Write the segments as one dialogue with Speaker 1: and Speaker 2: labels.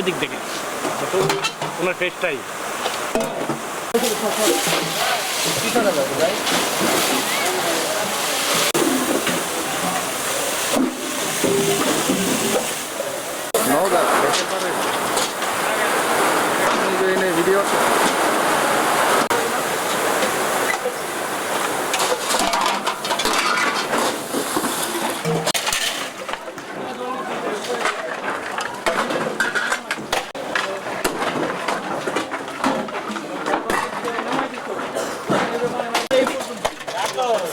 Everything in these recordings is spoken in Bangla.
Speaker 1: এদিক থেকে ওনার ফেসটাই
Speaker 2: নওগাঁ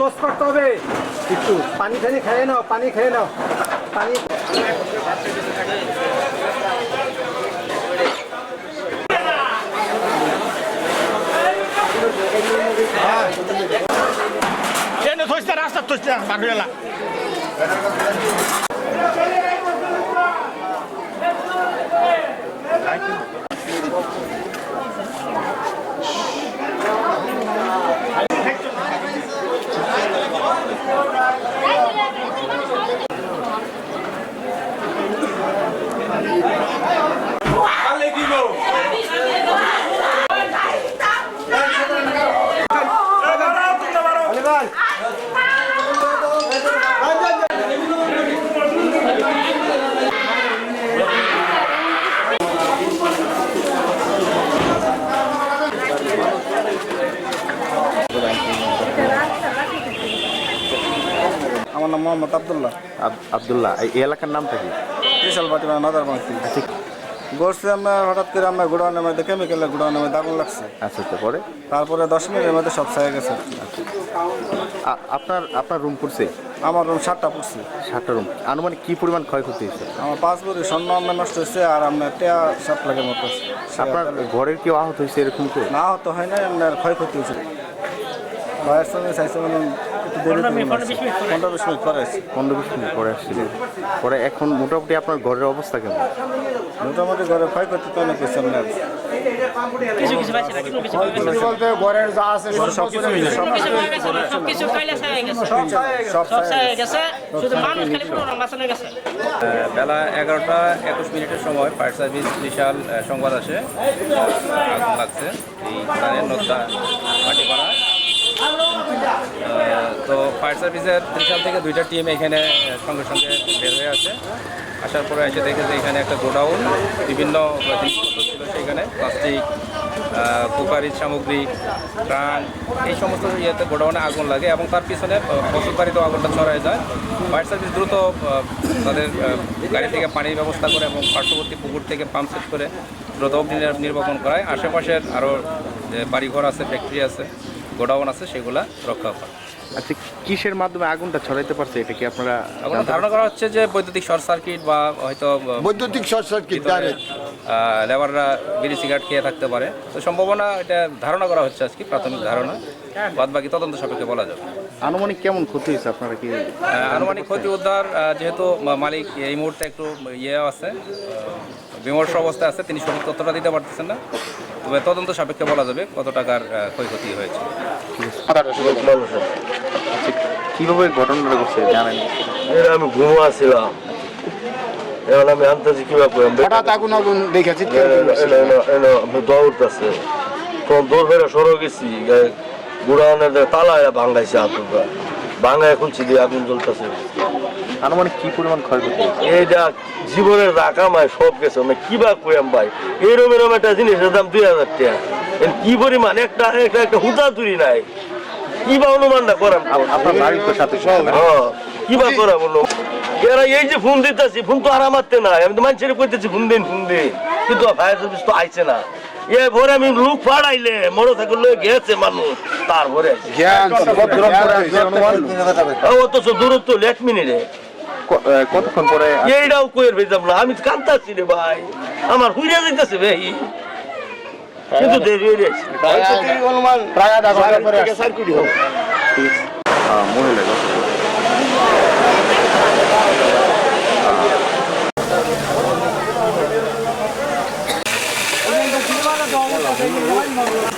Speaker 3: ক্লোজ করতে হবে। একটু পানি টানি খেয়ে নাও, পানি খেয়ে নাও। পানি।
Speaker 1: রাস্তা তো পার হয়ে
Speaker 2: আমার নাম মোহাম্মদ আবদুল্লাহ।
Speaker 4: আব- আবদুল্লাহ এই এলাকার নামটা কি?
Speaker 2: বিশাল পাতিমা নদার বাংতি গড়ছে আমরা হঠাৎ করে আমরা গোডাউনের মধ্যে কেমিক্যালের গোডাউনের মধ্যে আগুন লাগছে।
Speaker 4: আচ্ছা তো পরে?
Speaker 2: তারপরে দশ মিনিটের মধ্যে সব ছায়া গেছে।
Speaker 4: আ- আপনার আপনার রুম পড়ছে?
Speaker 2: আমার রুম সাতটা পড়ছে।
Speaker 4: সাতটা রুম আনুমানিক কি পরিমাণ ক্ষয়ক্ষতি হয়েছে?
Speaker 2: আমার পাঁচ ভরি স্বর্ণ আমরা নষ্ট হয়েছে আর আপনার টেয়া সাত লাখের মতো
Speaker 4: আপনার ঘরের কেউ আহত হয়েছে এরকম তো
Speaker 2: না হতো হয় না আপনার ক্ষয়ক্ষতি হয়েছে। ভয়ের সঙ্গে চাইছে মানে পনেরো বিশ মিনিট পরে আসছে
Speaker 4: পনেরো বিশ মিনিট পরে পরে এখন মোটামুটি আপনার ঘরের অবস্থা কেমন?
Speaker 2: মোটামুটি ঘরে ক্ষয়ক্ষতি তো অনেক
Speaker 3: বলতে ঘরের যা আছে
Speaker 2: সব কিছু সব
Speaker 5: সবকিছু কাইলে ছায়া গেছে।
Speaker 2: সব
Speaker 5: সব গেছে শুধু মানুষ খালি পুরো বাঁচানো গেছে।
Speaker 6: বেলা এগারোটা একুশ মিনিটের সময় ফায়ার সার্ভিস বিশাল সংবাদ আসে। আগুন লাগছে। এই নদা মাটিপাড়া। তো ফায়ার সার্ভিসের ত্রিশাল থেকে দুইটা টিম এখানে সঙ্গে সঙ্গে বের হয়ে আছে আসার পরে এসে দেখে যে এখানে একটা গোডাউন, বিভিন্ন জিনিসপত্র ছিল সেখানে। প্লাস্টিক কুকারিজ সামগ্রী ট্রান এই সমস্ত ইয়েতে গোডাউনে আগুন লাগে এবং তার পিছনে বসত বাড়িতেও আগুনটা ছড়ায় যায়। ফায়ার সার্ভিস দ্রুত তাদের গাড়ি থেকে পানির ব্যবস্থা করে এবং পার্শ্ববর্তী পুকুর থেকে পাম্প সেট করে দ্রুত অগ্নি নির্বাপন করায়। আশেপাশের আরও বাড়িঘর আছে, ফ্যাক্টরি আছে। গোডাউন আছে সেগুলা রক্ষা করে।
Speaker 4: আচ্ছা কিসের মাধ্যমে আগুনটা ছড়াইতে পারছে এটা কি আপনারা
Speaker 6: এখন ধারণা করা হচ্ছে যে বৈদ্যুতিক শর্ট সার্কিট বা হয়তো
Speaker 7: বৈদ্যুতিক শর্ট সার্কিট ডাইরেক্ট
Speaker 6: লেবাররা বিড়ি সিগারেট খেয়ে থাকতে পারে। তো সম্ভাবনা এটা ধারণা করা হচ্ছে আজকে প্রাথমিক ধারণা। বাদ বাকি তদন্ত সাপেক্ষে বলা যাবে।
Speaker 4: আনুমানিক কেমন ক্ষতি হয়েছে আপনারা কি
Speaker 6: আনুমানিক ক্ষতি উদ্ধার যেহেতু মালিক এই মুহূর্তে একটু ইয়ে আছে বিমর্ষ অবস্থায় আছে তিনি সঠিক তথ্যটা দিতে পারতেছেন না। তবে তদন্ত সাপেক্ষে বলা যাবে কত টাকার ক্ষয়ক্ষতি হয়েছে।
Speaker 4: আচ্ছা, কীভাবে ঘটনাটা ঘটছে জানেন?
Speaker 7: আমি ঘুমাছিলাম এখন আমি আনতেছি কীভাবে
Speaker 3: হঠাৎ আগুন আগুন দেখেছি
Speaker 7: দৌড়তেছে তখন দৌড় ফেরা সরো গেছি গায়ে গুড়ানের তালা এরা ভাঙ্গাইছে আতুকা ভাঙ্গায় খুলছি দিয়ে আগুন জ্বলতেছে।
Speaker 4: আনুমানিক কি পরিমাণ ক্ষয়ক্ষতি?
Speaker 7: এইটা জীবনের রাখা মায় সব গেছে মানে কি বা কইয়াম ভাই এরম এরম একটা জিনিসের দাম দুই হাজার টাকা কি পরিমাণ একটা একটা একটা হুদা তুরি নাই কি বা অনুমানটা করাম
Speaker 4: আপ- আপনার বাড়ির তো সাথে
Speaker 7: হ্যাঁ, কি বা করাম এরা এই যে ফোন দিতেছি ফোন তো আর আমারতে না আমি তো মানুষের কইতেছি ফোন দিন ফোন দিন কিন্তু ফায়ার সার্ভিস তো আইছে না এ ভোরে আমি লোক পাড়াইলে মোটর সাইকেল লয়ে গেছে মানুষ তারপরে দূরত্ব এক মিনিটে
Speaker 4: কতক্ষণ পরে
Speaker 7: এইটাও কইর ভেজাম না। আমি কান্তাছি রে ভাই। আমার হুইরা যাইতেছে ভাই। কিন্তু দেরি হয়ে গেছে
Speaker 4: আহ, মহিলা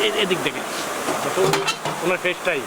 Speaker 1: এ- এদিক থেকে। ওনার ফেসটাই